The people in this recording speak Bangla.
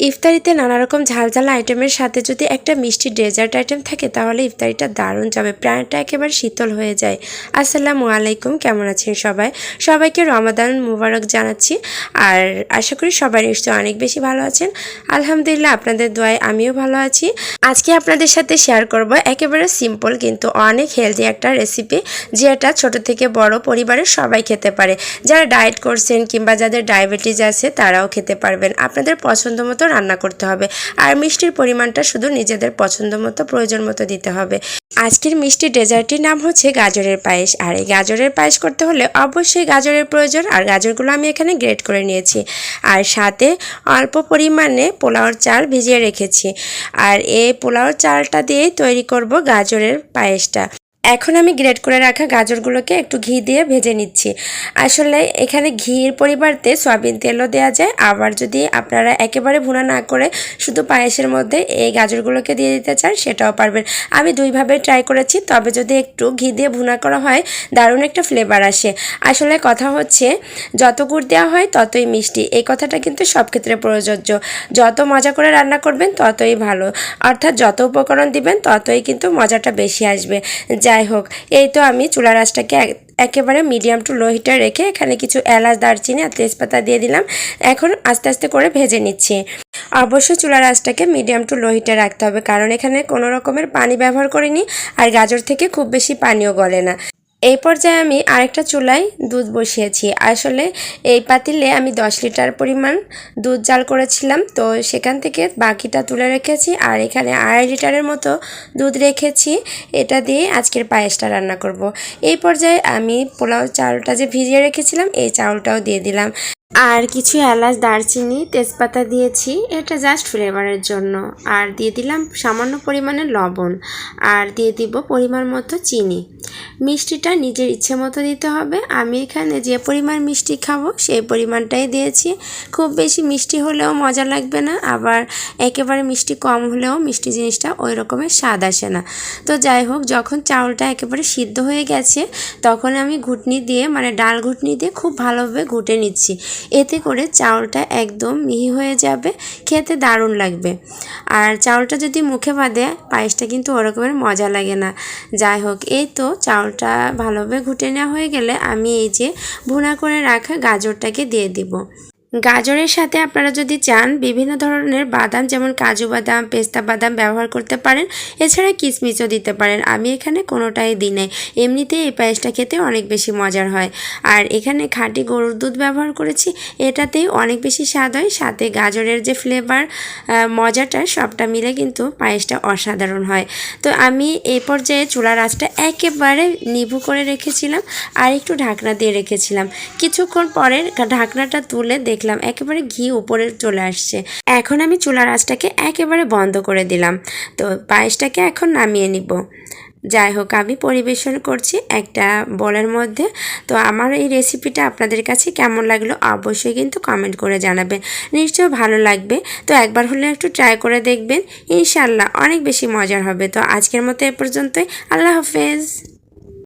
ইফতারিতে নানা রকম ঝালঝাল আইটেমের সাথে যদি একটা মিষ্টি ডেজার্ট আইটেম থাকে, তাহলে ইফতারিটা দারুণ যাবে। প্রাণটা একেবারে শীতল হয়ে যায়। আসসালামু আলাইকুম, কেমন আছেন সবাই? সবাইকে রমাদান মুবারক জানাচ্ছি। আর আশা করি সবাই নিশ্চয়ই অনেক বেশি ভালো আছেন। আলহামদুলিল্লাহ, আপনাদের দোয়ায় আমিও ভালো আছি। আজকে আপনাদের সাথে শেয়ার করব একেবারে সিম্পল কিন্তু অনেক হেলদি একটা রেসিপি যেটা ছোট থেকে বড় পরিবারের সবাই খেতে পারে। যারা ডায়েট করছেন কিংবা যাদের ডায়াবেটিস আছে, তারাও খেতে পারবেন। আপনাদের পছন্দ মতো রান্না করতে হবে। আর মিষ্টির পরিমাণটা শুধু নিজেদের পছন্দ মতো, প্রয়োজন মতো দিতে হবে। আজকের মিষ্টি ডেজার্টটির নাম হচ্ছে গাজরের পায়েস। আর এই গাজরের পায়েস করতে হলে অবশ্যই গাজরের প্রয়োজন। আর গাজরগুলো আমি এখানে গ্রেট করে নিয়েছি। আর সাথে অল্প পরিমাণে পোলাওর চাল ভিজিয়ে রেখেছি। আর এই পোলাওর চালটা দিয়েই তৈরি করব গাজরের পায়েসটা। এখন আমি গ্রেট করে রাখা গাজরগুলোকে একটু ঘি দিয়ে ভেজে নিচ্ছি। আসলে এখানে ঘির পরিবর্তে সয়াবিন তেলও দেওয়া যায়। আবার যদি আপনারা একেবারে ভুনা না করে শুধু পায়েসের মধ্যে এই গাজরগুলোকে দিয়ে দিতে চান, সেটাও পারবেন। আমি দুইভাবে ট্রাই করেছি, তবে যদি একটু ঘি দিয়ে ভুনা করা হয়, দারুণ একটা ফ্লেভার আসে। আসলে কথা হচ্ছে, যত গুড় দেওয়া হয়, ততই মিষ্টি। এই কথাটা কিন্তু সব ক্ষেত্রে প্রযোজ্য। যত মজা করে রান্না করবেন, ততই ভালো। অর্থাৎ যত উপকরণ দিবেন, ততই কিন্তু মজাটা বেশি আসবে। যাই হোক এই তো আমি চুলা রাসটাকে একেবারে মিডিয়াম টু লো হিটে রেখে এখানে কিছু এলাচ, দারচিনি আর তেজপাতা দিয়ে দিলাম। এখন আস্তে আস্তে করে ভেজে নিচ্ছি। অবশ্যই চুলা আঁচটাকে মিডিয়াম টু লো হিটে রাখতে হবে, কারণ এখানে কোনো রকমের পানি ব্যবহার করিনি, আর গাজর থেকে খুব বেশি পানিও গলে না। এই পর্যায়ে আমি আরেকটা চুলায় দুধ বসিয়েছি। আসলে এই পাতিলে আমি দশ লিটার পরিমাণ দুধ জাল করেছিলাম। তো সেখান থেকে বাকিটা তুলে রেখেছি আর এখানে আড়াই লিটারের মতো দুধ রেখেছি। এটা দিয়ে আজকের পায়েসটা রান্না করব। এই পর্যায়ে আমি পোলাও চাউলটা যে ভিজিয়ে রেখেছিলাম, এই চাউলটাও দিয়ে দিলাম। আর কিছু এলাচ, দারচিনি, তেজপাতা দিয়েছি। এটা জাস্ট ফ্লেভারের জন্য। আর দিয়ে দিলাম সামান্য পরিমাণে লবণ। আর দিয়ে দিব পরিমাণ মতো চিনি। মিষ্টিটা নিজের ইচ্ছে মতো দিতে হবে। আমি এখানে যে পরিমাণ মিষ্টি খাব সেই পরিমাণটাই দিয়েছি। খুব বেশি মিষ্টি হলেও মজা লাগবে না। আবার একেবারে মিষ্টি কম হলেও মিষ্টি জিনিসটা ওই রকমের স্বাদ আসে না। তো যাই হোক, যখন চাউলটা একেবারে সিদ্ধ হয়ে গেছে, তখন আমি ঘুটনি দিয়ে মানে ডাল ঘুটনি দিয়ে খুব ভালোভাবে ঘুটে নিচ্ছি। এতে করে চাউলটা একদম মিহি হয়ে যাবে, খেতে দারুণ লাগবে। আর চাউলটা যদি মুখে বাঁধে পায়েসটা কিন্তু ওরকমের মজা লাগে না। যাই হোক, এই তো চাউলটা ভালোভাবে ঘুটে নেওয়া হয়ে গেলে আমি এই যে ভুনা করে রাখা গাজরটাকে দিয়ে দিব। গাজরের সাথে আপনারা যদি চান, বিভিন্ন ধরনের বাদাম, যেমন কাজু বাদাম, পেস্তা বাদাম ব্যবহার করতে পারেন। এছাড়া কিশমিশও দিতে পারেন। আমি এখানে কোনোটাই দিই নাই। এমনিতেই এই পায়েসটা খেতে অনেক বেশি মজার হয়। আর এখানে খাঁটি গরুর দুধ ব্যবহার করেছি। এটাতেই অনেক বেশি স্বাদ হয়। সাথে গাজরের যে ফ্লেভার মজাটা, সবটা মিলে কিন্তু পায়েসটা অসাধারণ হয়। তো আমি এই পর্যায়ে চুলার আঁচটা একেবারে নিভু করে রেখেছিলাম আর একটু ঢাকনা দিয়ে রেখেছিলাম। কিছুক্ষণ পরে ঢাকনাটা তুলে দেখলাম একেবারে ঘি উপরে চলে আসছে। এখন আমি চুলার আঁচটাকে একেবারে বন্ধ করে দিলাম। তো পায়েসটাকে এখন নামিয়ে নিব। যাই হোক, আমি পরিবেশন করছি একটা বলের মধ্যে। তো আমার এই রেসিপিটা আপনাদের কাছে কেমন লাগল অবশ্যই কিন্তু কমেন্ট করে জানাবেন। নিশ্চয়ই ভালো লাগবে। তো একবার হলে একটু ট্রাই করে দেখবেন। ইনশাল্লাহ অনেক বেশি মজার হবে। তো আজকের মতো এ পর্যন্তই। আল্লাহ হাফেজ।